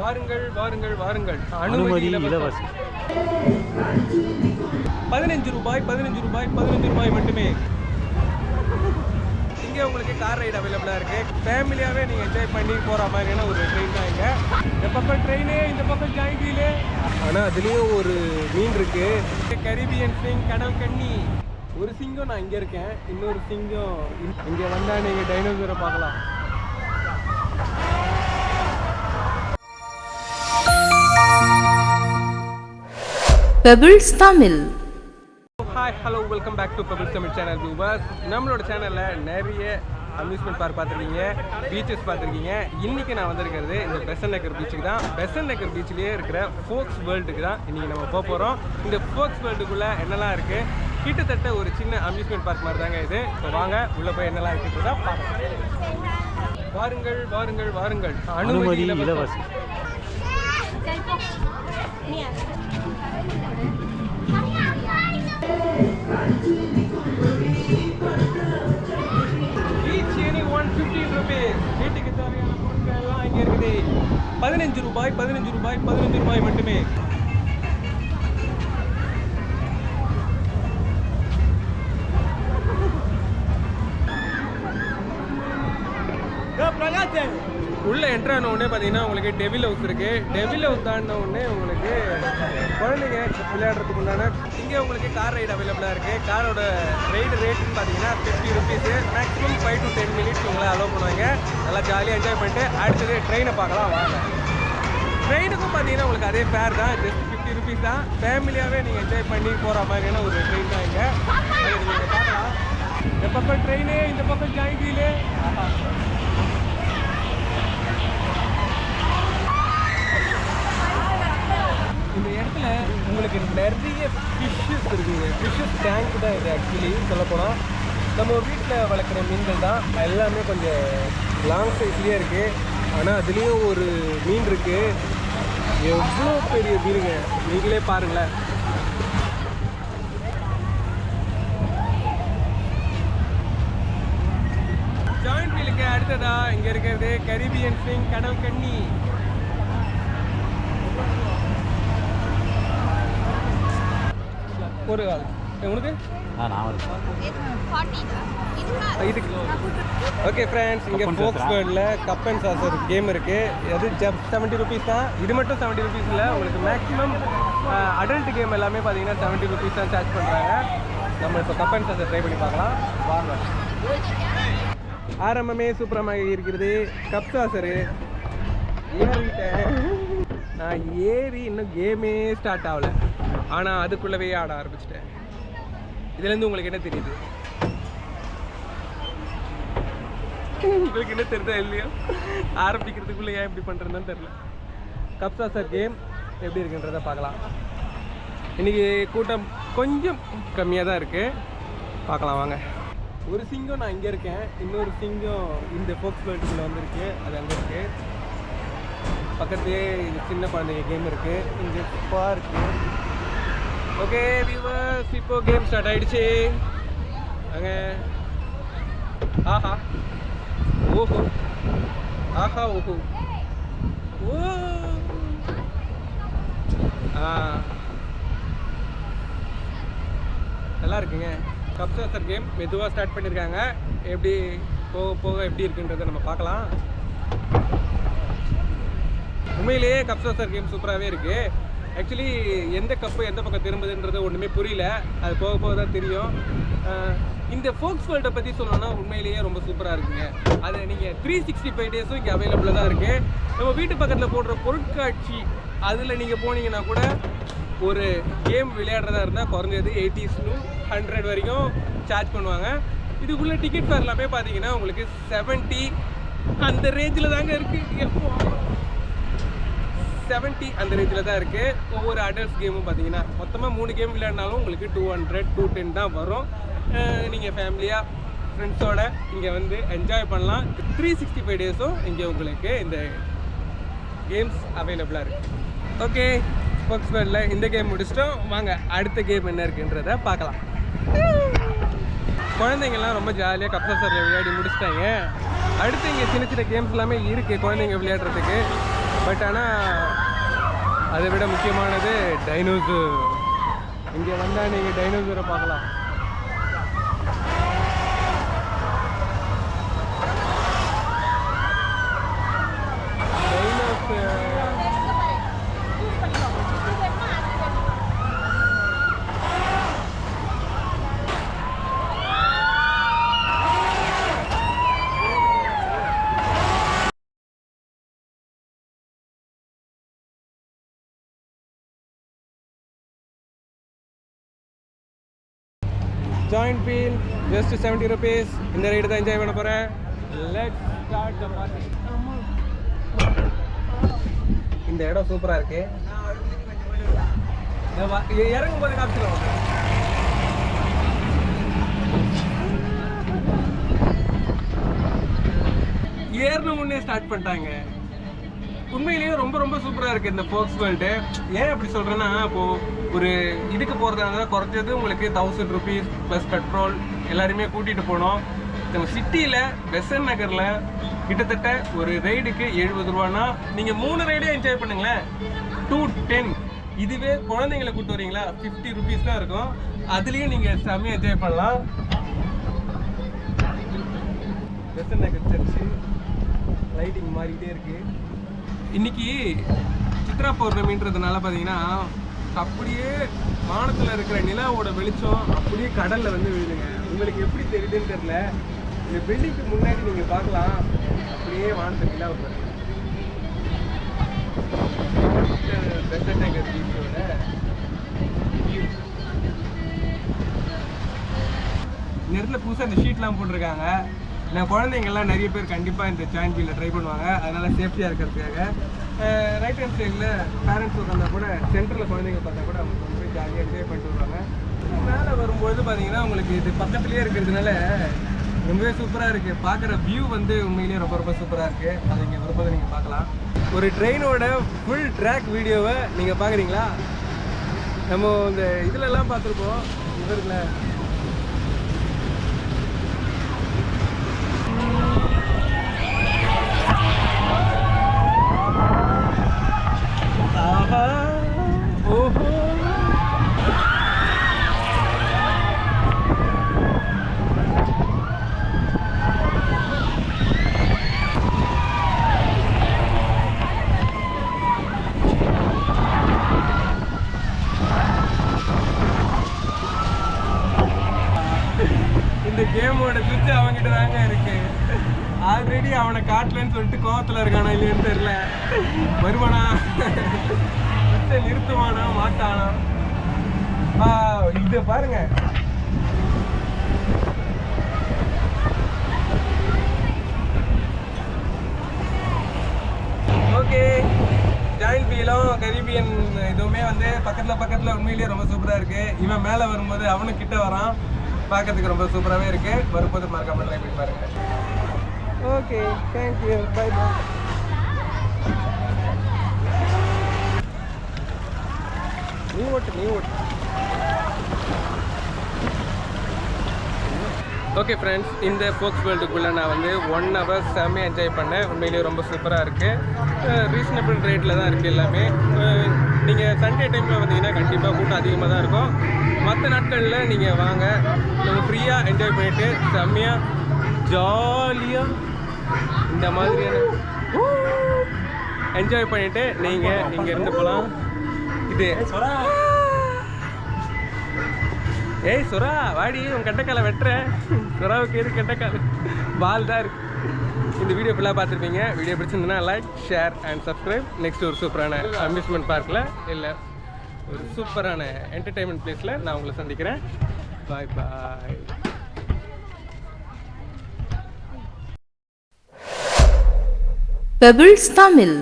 வாருங்கள் வாருங்கள் வாருங்கள். அனுமதி இலவசம். பதினஞ்சு ரூபாய் பதினஞ்சு ரூபாய் பதினஞ்சு ரூபாய் மட்டுமே. இங்கே உங்களுக்கு கார் ரைடு அவைலபிளாக இருக்குது ஃபேமிலியாகவே நீங்கள் என்ஜாய் பண்ணி போகிற மாதிரியான ஒரு ட்ரெயின் தான் இங்கே. இந்த பக்கம் ட்ரெயினு இந்த பக்கம் வீலு ஆனால் அதுலேயும் ஒரு மீன் இருக்குது கரீபியன் சிங் கடல் கன்னி ஒரு சிங்கம் நான் இங்கே இருக்கேன். இன்னொரு சிங்கம் இங்கே வந்தால் நீங்கள் டைனோசரை பார்க்கலாம். Pebbles Tamil hi hello welcome back to bubble Tamil channel viewers நம்மளோட சேனலில் நிறைய அம்யூஸ்மெண்ட் பார்க் பார்த்துருக்கீங்க பீச்சஸ் பார்த்துருக்கீங்க. இன்றைக்கி நான் வந்திருக்கிறது இந்த பெசன் நகர் பீச்சுக்கு தான். பெசன் நகர் பீச்லேயே இருக்கிற ஃபோக்ஸ் வேர்ல்டுக்கு தான் இன்றைக்கி நம்ம போக போகிறோம் இந்த ஃபோக்ஸ் வேர்ல்டுக்குள்ளே என்னெல்லாம் இருக்குது கிட்டத்தட்ட ஒரு சின்ன அம்யூஸ்மெண்ட் பார்க் மாதிரி தாங்க இது. இப்போ வாங்க உள்ளே போய் என்னெல்லாம் இருக்குன்றதா பார்க்கலாம் வாருங்கள் வாருங்கள் வாருங்கள். அனுமதி இலவசம். பதினஞ்சு ரூபாய் பதினஞ்சு ரூபாய் பதினஞ்சு ரூபாய் மட்டுமே. என்ட்ரு ஆன உடனே பார்த்தீங்கன்னா உங்களுக்கு டெவில் ஹவுஸ் இருக்குது டெவில் ஹவுஸ் தாண்டின உடனே உங்களுக்கு குழந்தைங்க விளையாடுறதுக்கு உண்டான இங்கே உங்களுக்கு கார் ரைடு அவைலபிளாக இருக்குது காரோட ரைடு ரேட்டுன்னு பார்த்தீங்கன்னா fifty rupees maximum five to ten minutes உங்களை அலோவ் பண்ணுவாங்க. நல்லா ஜாலியாக என்ஜாய் பண்ணிட்டு அடுத்தது ட்ரெயினை பார்க்கலாம். வாங்க. ட்ரெயினுக்கும் பார்த்தீங்கன்னா உங்களுக்கு அதே ஃபேர் தான். ஜஸ்ட் ஃபிஃப்டி ருபீஸ் தான். ஃபேமிலியாகவே நீங்கள் என்ஜாய் பண்ணி போகிற மாதிரியான ஒரு ட்ரெயின் தான் இங்கே. நீங்கள் பார்க்கலாம். இந்த பக்கம் ட்ரெயினு இந்த பக்கம் ஜாயின் இந்த இடத்துல உங்களுக்கு நிறைய ஃபிஷ்ஷஸ் இருக்குங்க. ஃபிஷ்ஷஸ் டேங்க் தான் இது ஆக்சுவலி சொல்லப்போனால் நம்ம வீட்டில் வளர்க்குற மீன்கள் தான் எல்லாமே கொஞ்சம் லாங் சைஸ்லேயே இருக்குது ஆனால் அதுலேயும் ஒரு மீன் இருக்குது எவ்வளோ பெரிய மீனுங்க? நீங்களே பாருங்களேன். ஜாயிண்ட் வீலுக்கு அடுத்ததா இங்கே இருக்கிறது கரீபியன் சிங் கடல் கண்ணி ஒரு ஆள் உனக்கு? இதுக்கு. ஓகே ஃப்ரெண்ட்ஸ் இங்கே ஃபோக்ஸ்? வேர்ல்டில் கப் அண்ட் சாசர் கேம் இருக்குது அது ஜப் செவன்ட்டி ருபீஸ் தான். இது மட்டும் செவன்ட்டி ருபீஸ் இல்லை உங்களுக்கு மேக்ஸிமம் அடல்ட் கேம் எல்லாமே பார்த்தீங்கன்னா செவன்ட்டி ருபீஸ் தான் சார்ஜ் பண்ணுறாங்க நம்ம இப்போ கப் அண்ட் சாசர் ட்ரை பண்ணி பார்க்கலாம். வாங்க. ஆரம்பமே சூப்பரமாக இருக்கிறது கப் சாசரு ஏறிட்டேன். நான் ஏறி இன்னும் கேமே ஸ்டார்ட் ஆகல. ஆனால் அதுக்குள்ளவே ஆட ஆரம்பிச்சிட்டேன். இதுலேருந்து உங்களுக்கு என்ன தெரியுது? உங்களுக்கு என்ன தெரியுதா இல்லையோ? ஆரம்பிக்கிறதுக்குள்ள ஏன் இப்படி பண்ணுறதுன்னு தெரியல. கப்சா சார் கேம் எப்படி இருக்குன்றத பார்க்கலாம். இன்றைக்கி கூட்டம் கொஞ்சம் கம்மியாக தான் இருக்குது பார்க்கலாம் வாங்க. ஒரு சிங்கம் நான் இங்கே இருக்கேன். இன்னொரு சிங்கம் இந்த ஃபோக்ஸ் வேர்ல்டுக்குள்ளே வந்திருக்கு. அது அங்கே இருக்குது பக்கத்துலேயே சின்ன குழந்தைங்க கேம் இருக்குது இங்கே பார்க் ஓகே வியூவர்ஸ் இப்போ கேம் ஸ்டார்ட் ஆயிடுச்சு அங்கே ஆஹா ஓஹோ ஆஹா ஓஹோ ஓ ஆ நல்லா இருக்குங்க. கப்சாசர் கேம் மெதுவாக ஸ்டார்ட் பண்ணியிருக்காங்க எப்படி போக போக எப்படி இருக்குன்றதை நம்ம பார்க்கலாம். உண்மையிலேயே கப்சாசர் கேம் சூப்பராகவே இருக்குது ஆக்சுவலி எந்த கப்பு எந்த பக்கம் திரும்புதுன்றது ஒன்றுமே புரியல. அது போக போக தான் தெரியும். இந்த ஃபோக்ஸ் வேர்ல்டை பற்றி சொல்லணும்னா உண்மையிலேயே ரொம்ப சூப்பராக இருக்குங்க. அது நீங்கள் த்ரீ சிக்ஸ்டி ஃபைவ் டேஸும் இங்கே அவைலபிளாக தான் இருக்குது நம்ம வீட்டு பக்கத்தில் போடுற பொருட்காட்சி அதில் நீங்கள் போனீங்கன்னா கூட ஒரு கேம் விளையாடுறதா இருந்தால் குறைஞ்சது எயிட்டிஸ் ஹண்ட்ரட் வரைக்கும் சார்ஜ் பண்ணுவாங்க. இதுக்குள்ளே டிக்கெட் ஃபேர் எல்லாமே பார்த்தீங்கன்னா உங்களுக்கு செவன்ட்டி அந்த ரேஞ்சில் தாங்க இருக்குது எப்போ? செவன்ட்டி அந்த ரேஞ்சில் தான் இருக்குது ஒவ்வொரு அடல்ட்ஸ் கேமும் பார்த்தீங்கன்னா மொத்தமாக மூணு கேம் விளையாடினாலும் உங்களுக்கு டூ ஹண்ட்ரட் டூ டென் தான் வரும். நீங்கள் ஃபேமிலியாக ஃப்ரெண்ட்ஸோட இங்கே வந்து என்ஜாய் பண்ணலாம். த்ரீ சிக்ஸ்டி ஃபைவ் டேஸும் இங்கே உங்களுக்கு இந்த கேம்ஸ் அவைலபிளாக இருக்குது ஓகே ஸ்போக்ஸ் வேர்ல்டில் இந்த கேம் முடிச்சிட்டோம். வாங்க அடுத்த கேம் என்ன இருக்குன்றத பார்க்கலாம். குழந்தைங்கள்லாம் ரொம்ப ஜாலியாக கப்சர்ஸரில் விளையாடி முடிச்சிட்டாங்க. அடுத்து இங்கே சின்ன சின்ன கேம்ஸ் எல்லாமே இருக்குது குழந்தைங்க விளையாடுறதுக்கு. பட் ஆனால் அதை விட முக்கியமானது டைனோஸு இங்கே வந்தால் நீங்கள் டைனோசரை பார்க்கலாம் dinosaur giant wheel just seventy rupees இந்த ரைடு தான் என்ஜாய் பண்ண போகிறேன் லெட் ஸ்டார்ட் த பார்ட்டி இந்த இடம் சூப்பராக இருக்கு. இறங்கும் போது காமிச்சிடும் ஏறணும் முன்னே ஸ்டார்ட் பண்ணிட்டாங்க. உண்மையிலேயே ரொம்ப ரொம்ப சூப்பராக இருக்குது இந்த ஃபோக்ஸ் வேர்ல்டு ஏன் அப்படி சொல்கிறேன்னா இப்போது ஒரு இதுக்கு போகிறதா இருந்தால் குறைஞ்சது உங்களுக்கு தௌசண்ட் ருபீஸ் ப்ளஸ் பெட்ரோல் எல்லாருமே கூட்டிகிட்டு போனோம். நம்ம சிட்டியில் பெசன் நகரில் கிட்டத்தட்ட ஒரு ரைடுக்கு எழுபது ரூபானா நீங்கள் மூணு ரைடே என்ஜாய் பண்ணுங்களேன். டூ டென் இதுவே குழந்தைங்களை கூட்டு வரீங்களா? ஃபிஃப்டி ருபீஸ் தான் இருக்கும். அதுலேயும் நீங்கள் செம்மையாக என்ஜாய் பண்ணலாம். பெசன் நகர் சர்ச்சு லைட்டிங் மாறிக்கிட்டே இருக்குது இன்னைக்கு சித்ரா பௌர்ணமின்றதுனால பார்த்தீங்கன்னா அப்படியே வானத்தில் இருக்கிற நிலாவோட வெளிச்சம் அப்படியே கடலில் வந்து விழுதுங்க. உங்களுக்கு எப்படி தெரியுதுன்னு தெரியல. இந்த பில்டிங்க்கு முன்னாடி நீங்கள் பார்க்கலாம். அப்படியே வானத்தில் நிலா வருது பெசன்ட் நகர் பீச்சோட புதுசாக இந்த ஷீட்லாம் போட்டிருக்காங்க. நான் குழந்தைங்கள்லாம் நிறைய பேர் கண்டிப்பாக இந்த ஜாயின் வீலில் ட்ரை பண்ணுவாங்க. அதனால் சேஃப்டியாக இருக்கிறதுக்காக. ரைட் ஹேண்ட் சைடில் பேரண்ட்ஸ் உட்காந்தா கூட சென்டரில் குழந்தைங்க பார்த்தா கூட அவங்க ரொம்ப ஜாலியாக என்ஜாய் பண்ணிட்டு வருவாங்க. மேலே வரும்பொழுது பார்த்தீங்கன்னா உங்களுக்கு இது பக்கத்துலேயே இருக்கிறதுனால ரொம்பவே சூப்பராக இருக்குது பார்க்குற வியூ வந்து உண்மையிலேயே ரொம்ப ரொம்ப சூப்பராக இருக்குது அதை இங்கே வரும்போது நீங்கள் பார்க்கலாம். ஒரு ட்ரெயினோட ஃபுல் ட்ராக் வீடியோவை நீங்கள் பார்க்குறீங்களா நம்ம இந்த இதுலலாம் பார்த்துருப்போம். இவருல ஆஹா ஓஹோ இந்த கேமோட சுவிட்ச் அவன்கிட்ட தாங்க இருக்கு. ஆல்ரெடி அவனை காட்டலன்னு சொல்லிட்டு கோவத்துல இருக்கானா இல்லையான்னு தெரியல. வருவானா? சுவிட்சை நிறுத்துவானா? மாட்டானா? ஆ, இத பாருங்க. ஓகே. ஜாயின் பீலும் கரீபியன் இதுவுமே வந்து பக்கத்தில் பக்கத்தில் உண்மையிலேயே ரொம்ப சூப்பராக இருக்கு. இவன் மேலே வரும்போது அவனும் கிட்ட வரான். பார்க்கறதுக்கு ரொம்ப சூப்பராகவே இருக்கு. வரும்போது மறக்காம ட்ரை பண்ணி பாருங்க. ஓகே தேங்க்யூ பை பை நீ ஓட்டு நீ ஓட்டு. ஓகே ஃப்ரெண்ட்ஸ் இந்த ஃபோக்ஸ் வேர்ல்டுக்குள்ளே நான் வந்து ஒன் ஹவர் செம்மையாக என்ஜாய் பண்ணேன். உண்மையிலேயே ரொம்ப சூப்பராக இருக்குது ரீசனபிள் ரேட்டில் தான் இருக்குது எல்லாமே. நீங்கள் சண்டே டைமில் வந்தீங்கன்னா கண்டிப்பாக கூட்டம் அதிகமாக தான் இருக்கும். மற்ற நாட்களில் நீங்கள் வாங்க. நம்ம ஃப்ரீயாக என்ஜாய் பண்ணிவிட்டு செம்மையாக ஜாலியாக இந்த மாதிரியான என்ஜாய் பண்ணிவிட்டு நீங்கள் இங்கே இருந்து போகலாம் இது ஏய் சுறா வாடி உன் கெட்டக்காலை வெட்டுற. சுறாவுக்கு எது கெட்டக்கால் பால் தான் இருக்கு. இந்த வீடியோ ஃபுல்லாக பார்த்துருப்பீங்க. வீடியோ பிடிச்சிருந்ததுன்னா like share and subscribe next ஒரு சூப்பரான அம்யூஸ்மெண்ட் பார்க்கில் இல்லை ஒரு சூப்பரான என்டர்டைன்மெண்ட் பிளேஸில் நான் உங்களை சந்திக்கிறேன். பாய் பாய் Pebbles Tamil.